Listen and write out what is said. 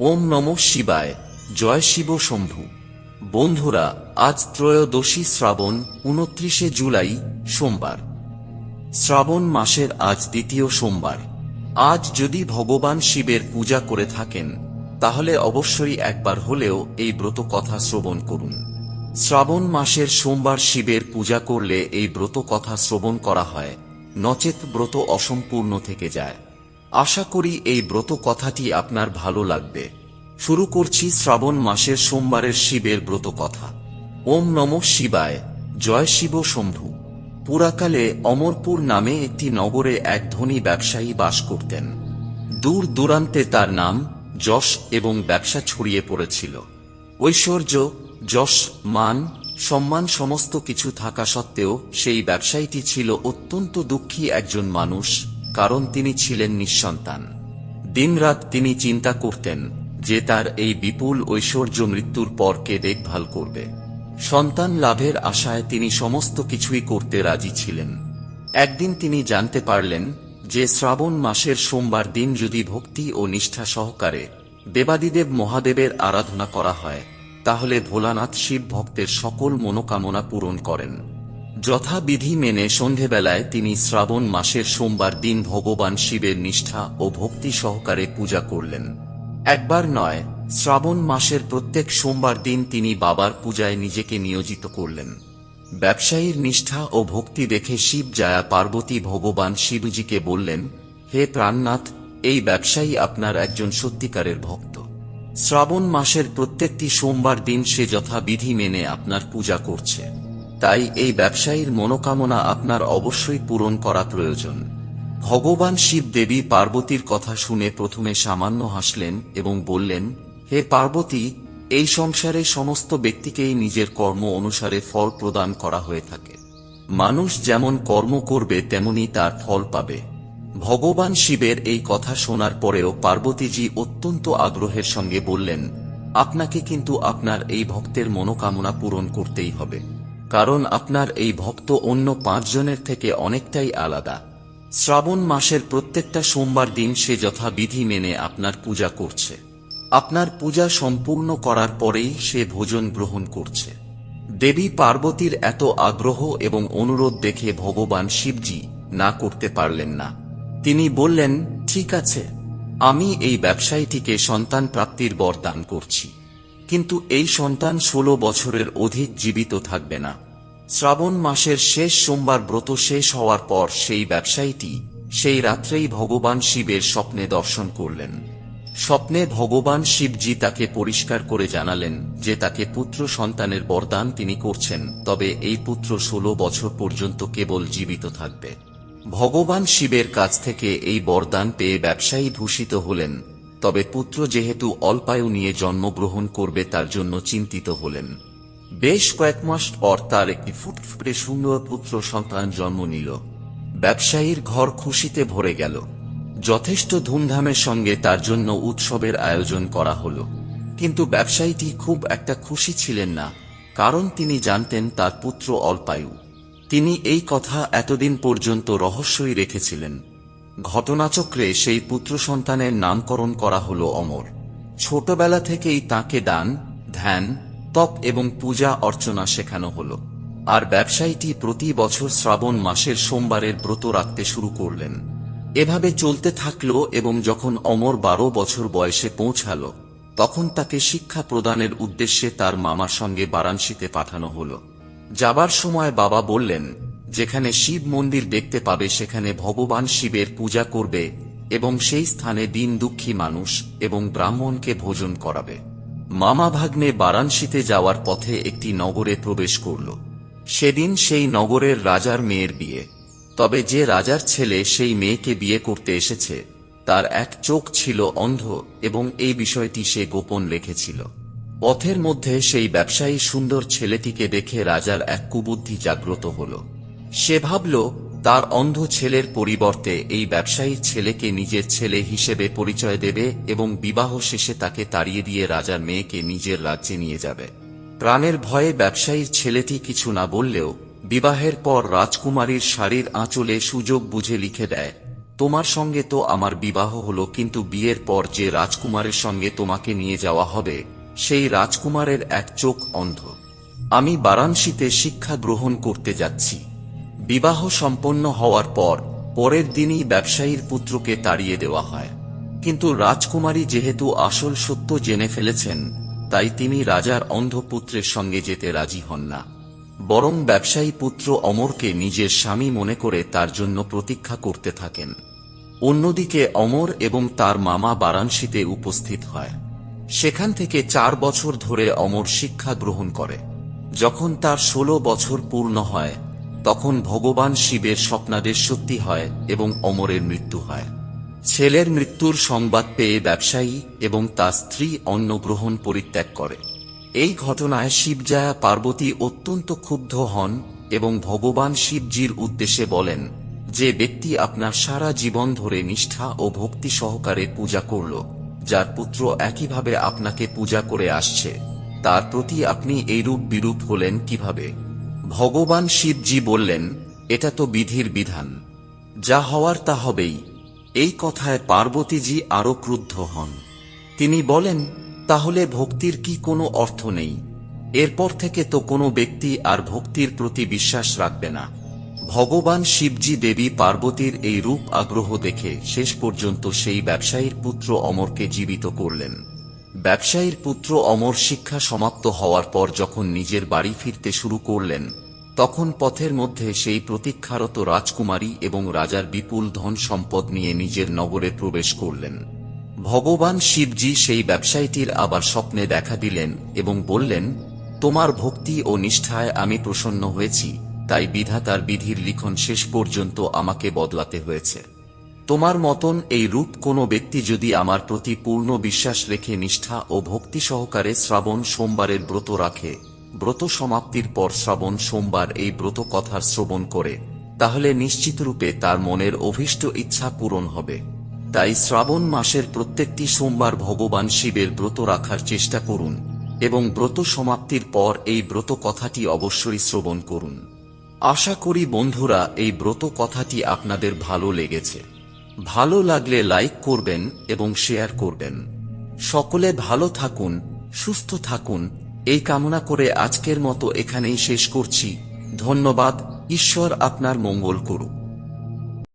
ওম নম শিবায়। জয় শিব শম্ভু। বন্ধুরা, আজ ত্রয়োদশী শ্রাবণ, উনত্রিশে জুলাই, সোমবার। শ্রাবণ মাসের আজ দ্বিতীয় সোমবার। আজ যদি ভগবান শিবের পূজা করে থাকেন, তাহলে অবশ্যই একবার হলেও এই ব্রত কথা শ্রবণ করুন। শ্রাবণ মাসের সোমবার শিবের পূজা করলে এই ব্রত কথা শ্রবণ করা হয়। নচেত ব্রত অসম্পূর্ণ থেকে যায়। আশা করি এই ব্রত কথাটি আপনার ভালো লাগবে। শুরু করছি শ্রাবণ মাসের সোমবারের শিবের ব্রত কথা। ওম নম শিবায়। জয় শিব শম্ভু। পুরাকালে অমরপুর নামে একটি নগরে এক ধনী ব্যবসায়ী বাস করতেন। দূর দূরান্তে তার নাম যশ এবং ব্যবসা ছড়িয়ে পড়েছিল। ঐশ্বর্য, যশ, মান, সম্মান সমস্ত কিছু থাকা সত্ত্বেও সেই ব্যবসায়ীটি ছিল অত্যন্ত দুঃখী একজন মানুষ। কারণ তিনি ছিলেন নিঃসন্তান। দিনরাত তিনি চিন্তা করতেন যে তার এই বিপুল ঐশ্বর্য মৃত্যুর পর কে দেখভাল করবে। সন্তান লাভের আশায় তিনি সমস্ত কিছুই করতে রাজি ছিলেন। একদিন তিনি জানতে পারলেন যে শ্রাবণ মাসের সোমবার দিন যদি ভক্তি ও নিষ্ঠা সহকারে দেবাদিদেব মহাদেবের আরাধনা করা হয়, তাহলে ভোলানাথ শিব ভক্তের সকল মনোকামনা পূরণ করেন। যথাবিধি মেনে সন্ধেবেলায় তিনি শ্রাবণ মাসের সোমবার দিন ভগবান শিবের নিষ্ঠা ও ভক্তি সহকারে পূজা করলেন। একবার নয়, শ্রাবণ মাসের প্রত্যেক সোমবার দিন তিনি বাবার পূজায় নিজেকে নিয়োজিত করলেন। ব্যবসায়ীর নিষ্ঠা ও ভক্তি দেখে শিব জায়া পার্বতী ভগবান শিবজিকে বললেন, হে প্রাণনাথ, এই ব্যবসায়ী আপনার একজন সত্যিকারের ভক্ত। শ্রাবণ মাসের প্রত্যেকটি সোমবার দিন সে যথাবিধি মেনে আপনার পূজা করছে। তাই এই ব্যবসায়ীর মনোকামনা আপনার অবশ্যই পূরণ করা প্রয়োজন। ভগবান শিব দেবী পার্বতীর কথা শুনে প্রথমে সামান্য হাসলেন এবং বললেন, হে পার্বতী, এই সংসারে সমস্ত ব্যক্তিকেই নিজের কর্ম অনুসারে ফল প্রদান করা হয়ে থাকে। মানুষ যেমন কর্ম করবে, তেমনি তার ফল পাবে। ভগবান শিবের এই কথা শোনার পরেও পার্বতীজি অত্যন্ত আগ্রহের সঙ্গে বললেন, আপনাকে কিন্তু আপনার এই ভক্তের মনোকামনা পূরণ করতেই হবে। কারণ আপনার এই ভক্ত অন্য পাঁচজনের থেকে অনেকটাই আলাদা। শ্রাবণ মাসের প্রত্যেকটা সোমবার দিন সে যথাবিধি মেনে আপনার পূজা করছে। আপনার পূজা সম্পূর্ণ করার পরেই সে ভোজন গ্রহণ করছে। দেবী পার্বতীর এত আগ্রহ এবং অনুরোধ দেখে ভগবান শিবজি না করতে পারলেন না। তিনি বললেন, ঠিক আছে, আমি এই ব্যবসায়ীটিকে সন্তান প্রাপ্তির বর দান করছি। কিন্তু এই সন্তান ষোলো বছরের অধিক জীবিত থাকবে না। শ্রাবণ মাসের শেষ সোমবার ব্রত শেষ হওয়ার পর সেই ব্যবসায়ীটি সেই রাত্রেই ভগবান শিবের স্বপ্নে দর্শন করলেন। স্বপ্নে ভগবান শিবজি তাকে পরিষ্কার করে জানালেন যে তাকে পুত্র সন্তানের বরদান তিনি করছেন, তবে এই পুত্র ষোলো বছর পর্যন্ত কেবল জীবিত থাকবে। ভগবান শিবের কাছ থেকে এই বরদান পেয়ে ব্যবসায়ী ভূষিত হলেন। তবে পুত্র যেহেতু অল্পায়ু নিয়ে জন্মগ্রহণ করবে তার জন্য চিন্তিত হলেন। বেশ কয়েক মাস পর তার একটি ফুটফুটে সুন্দর পুত্র সন্তান জন্ম নিল। ব্যবসায়ীর ঘর খুশিতে ভরে গেল। যথেষ্ট ধুমধামের সঙ্গে তার জন্য উৎসবের আয়োজন করা হলো। কিন্তু ব্যবসায়ীটি খুব একটা খুশি ছিলেন না, কারণ তিনি জানতেন তার পুত্র অল্পায়ু। তিনি এই কথা এতদিন পর্যন্ত রহস্যই রেখেছিলেন। ঘটনাচক্রে সেই পুত্র সন্তানের নামকরণ করা হল অমর। ছোটবেলা থেকেই তাকে দান, ধ্যান, তপ এবং পূজা অর্চনা শেখানো হল। আর ব্যবসায়ীটি প্রতি বছর শ্রাবণ মাসের সোমবারের ব্রত রাখতে শুরু করলেন। এভাবে চলতে থাকল এবং যখন অমর বারো বছর বয়সে পৌঁছাল, তখন তাকে শিক্ষা প্রদানের উদ্দেশ্যে তার মামার সঙ্গে বারাণসীতে পাঠানো হল। যাবার সময় বাবা বললেন যেখানে শিব মন্দির দেখতে পাবে, সেখানে ভগবান শিবের পূজা করবে এবং সেই স্থানে দিন দুঃখী মানুষ এবং ব্রাহ্মণকে ভোজন করাবে। মামা ভাগ্নে বারাণসীতে যাওয়ার পথে একটি নগরে প্রবেশ করল। সেদিন সেই নগরের রাজার মেয়ের বিয়ে। তবে যে রাজার ছেলে সেই মেয়েকে বিয়ে করতে এসেছে, তার এক চোখ ছিল অন্ধ এবং এই বিষয়টি সে গোপন রেখেছিল। পথের মধ্যে সেই ব্যবসায়ী সুন্দর ছেলেটিকে দেখে রাজার এক কুবুদ্ধি জাগ্রত হল। সে ভাবল, তার অন্ধ ছেলের পরিবর্তে এই ব্যবসায়ীর ছেলেকে নিজের ছেলে হিসেবে পরিচয় দেবে এবং বিবাহ শেষে তাকে তাড়িয়ে দিয়ে রাজার মেয়েকে নিজের রাজ্যে নিয়ে যাবে। প্রাণের ভয়ে ব্যবসায়ীর ছেলেটি কিছু না বললেও, বিবাহের পর রাজকুমারীর শাড়ির আঁচলে সুযোগ বুঝে লিখে দেয়, তোমার সঙ্গে তো আমার বিবাহ হলো, কিন্তু বিয়ের পর যে রাজকুমারের সঙ্গে তোমাকে নিয়ে যাওয়া হবে, সেই রাজকুমারের এক চোখ অন্ধ। আমি বারাণসীতে শিক্ষা গ্রহণ করতে যাচ্ছি। বিবাহ সম্পন্ন হওয়ার পর, পরের দিনই ব্যবসায়ীর পুত্রকে তাড়িয়ে দেওয়া হয়। কিন্তু রাজকুমারী যেহেতু আসল সত্য জেনে ফেলেছেন, তাই তিনি রাজার অন্ধপুত্রের সঙ্গে যেতে রাজি হন না। বরং ব্যবসায়ী পুত্র অমরকে নিজের স্বামী মনে করে তার জন্য প্রতীক্ষা করতে থাকেন। অন্যদিকে অমর এবং তার মামা বারাণসীতে উপস্থিত হয়। সেখান থেকে চার বছর ধরে অমর শিক্ষা গ্রহণ করে। যখন তার ষোলো বছর পূর্ণ হয় তখন ভগবান শিবের স্বপ্নাদেশ সত্যি হয় এবং অমরের মৃত্যু হয়। ছেলের মৃত্যুর সংবাদ পেয়ে ব্যবসায়ী এবং তার স্ত্রী অন্ন গ্রহণ পরিত্যাগ করে। এই ঘটনায় শিবজায়া পার্বতী অত্যন্ত ক্ষুব্ধ হন এবং ভগবান শিবজির উদ্দেশ্যে বলেন, যে ব্যক্তি আপনার সারা জীবন ধরে নিষ্ঠা ও ভক্তি সহকারে পূজা করল, যার পুত্র একইভাবে আপনাকে পূজা করে আসছে, তার প্রতি আপনি এইরূপ বিরূপ হলেন কীভাবে? ভগবান শিবজি বললেন, এটা তো বিধির বিধান। যা হওয়ার তা হবেই। এই কথায় পার্বতীজি আরও ক্রুদ্ধ হন। তিনি বলেন, তাহলে ভক্তির কি কোনো অর্থ নেই? এরপর থেকে তো কোনো ব্যক্তি আর ভক্তির প্রতি বিশ্বাস রাখবে না। ভগবান শিবজি দেবী পার্বতীর এই রূপ আগ্রহ দেখে শেষ পর্যন্ত সেই ব্যবসায়ীর পুত্র অমরকে জীবিত করলেন। ব্যবসায়ীর পুত্র অমর শিক্ষা সমাপ্ত হওয়ার পর যখন নিজের বাড়ি ফিরতে শুরু করলেন, তখন পথের মধ্যে সেই প্রতীক্ষারত রাজকুমারী এবং রাজার বিপুল ধন সম্পদ নিয়ে নিজের নগরে প্রবেশ করলেন। ভগবান শিবজি সেই ব্যবসায়ীটির আবার স্বপ্নে দেখা দিলেন এবং বললেন, তোমার ভক্তি ও নিষ্ঠায় আমি প্রসন্ন হয়েছি, তাই বিধাতার বিধির লিখন শেষ পর্যন্ত আমাকে বদলাতে হয়েছে। তোমার মতন এই রূপ কোনো ব্যক্তি যদি আমার প্রতি পূর্ণ বিশ্বাস রেখে নিষ্ঠা ও ভক্তি সহকারে শ্রাবণ সোমবারের ব্রত রাখে, ব্রত সমাপ্তির পর শ্রাবণ সোমবার এই ব্রত কথার শ্রবণ করে, তাহলে নিশ্চিতরূপে তার মনের অভীষ্ট ইচ্ছা পূরণ হবে। তাই শ্রাবণ মাসের প্রত্যেকটি সোমবার ভগবান শিবের ব্রত রাখার চেষ্টা করুন এবং ব্রত সমাপ্তির পর এই ব্রত কথাটি অবশ্যই শ্রবণ করুন। আশা করি বন্ধুরা, এই ব্রত কথাটি আপনাদের ভালো লেগেছে। ভালো লাগলে লাইক করবেন এবং শেয়ার করবেন। সকলে ভালো থাকুন, সুস্থ থাকুন। এই কামনা করে আজকের মতো এখানেই শেষ করছি। ধন্যবাদ, ঈশ্বর আপনার মঙ্গল করুক।